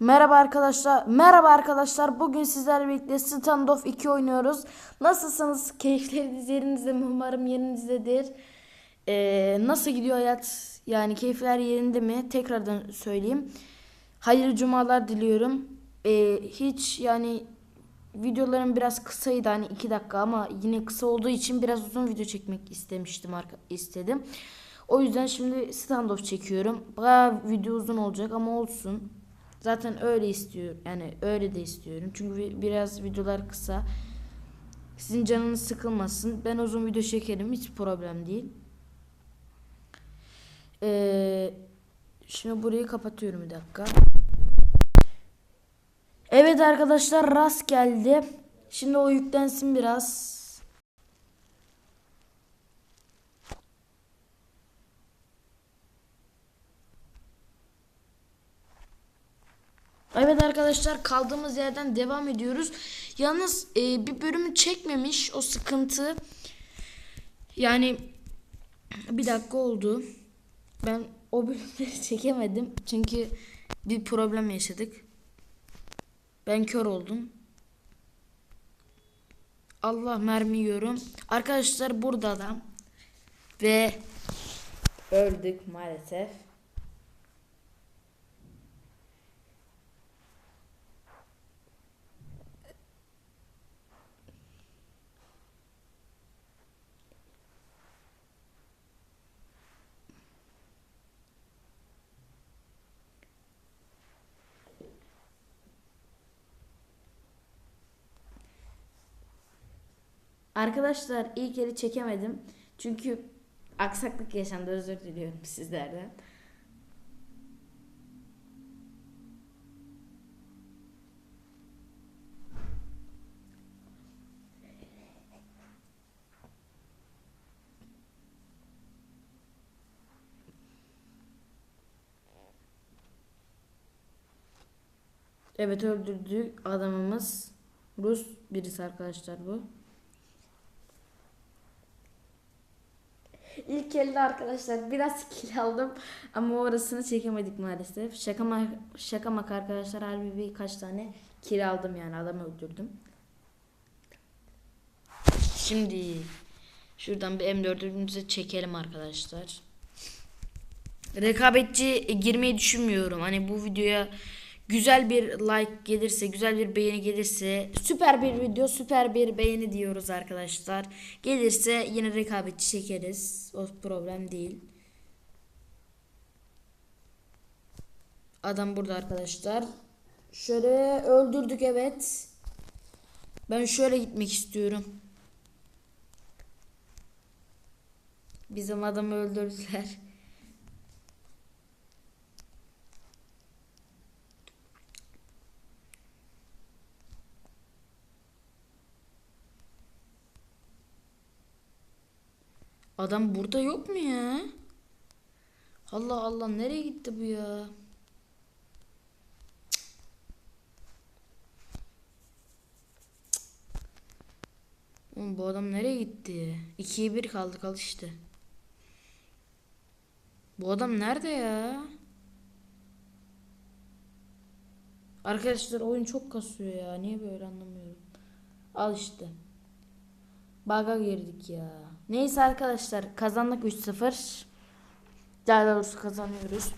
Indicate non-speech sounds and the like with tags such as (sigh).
Merhaba arkadaşlar. Merhaba arkadaşlar. Bugün sizlerle birlikte Standoff 2 oynuyoruz. Nasılsınız? Keyifleriniz yerinizde mi? Umarım yerinizdedir. Ee, nasıl gidiyor hayat? Yani keyifler yerinde mi? Tekrardan söyleyeyim. Hayırlı cumalar diliyorum. Ee, hiç yani videolarım biraz kısaydı hani 2 dakika ama yine kısa olduğu için biraz uzun video çekmek istemiştim istedim. O yüzden şimdi standoff çekiyorum. Bayağı video uzun olacak ama olsun. Zaten öyle istiyorum. Yani öyle de istiyorum. Çünkü biraz videolar kısa. Sizin canınız sıkılmasın. Ben uzun video çekerim. Hiç problem değil. Ee, şimdi burayı kapatıyorum bir dakika. Evet arkadaşlar rast geldi. Şimdi o yüklensin biraz. Evet arkadaşlar kaldığımız yerden devam ediyoruz. Yalnız e, bir bölümü çekmemiş o sıkıntı. Yani bir dakika oldu. Ben o bölümleri (laughs) çekemedim. Çünkü bir problem yaşadık. Ben kör oldum. Allah mermi yiyorum. Arkadaşlar burada adam. Ve öldük maalesef. Arkadaşlar ilk yeri çekemedim. Çünkü aksaklık yaşandı. Özür diliyorum sizlerden. Evet öldürdü adamımız. Rus birisi arkadaşlar bu. İlk elde arkadaşlar biraz (laughs) kill aldım ama orasını çekemedik maalesef. Şaka mak şaka mak arkadaşlar harbi birkaç tane kill aldım yani adamı öldürdüm. Şimdi şuradan bir M4'ümüzü çekelim arkadaşlar. Rekabetçi girmeyi düşünmüyorum. Hani bu videoya güzel bir like gelirse, güzel bir beğeni gelirse, süper bir video, süper bir beğeni diyoruz arkadaşlar. Gelirse yine rekabetçi çekeriz. O problem değil. Adam burada arkadaşlar. Şöyle öldürdük evet. Ben şöyle gitmek istiyorum. Bizim adamı öldürdüler. Adam burada yok mu ya? Allah Allah nereye gitti bu ya? Oğlum bu adam nereye gitti? 2'ye 1 kaldık al işte. Bu adam nerede ya? Arkadaşlar oyun çok kasıyor ya. Niye böyle anlamıyorum. Al işte. Baga girdik ya. Neyse arkadaşlar kazandık 3-0. Daha doğrusu kazanıyoruz.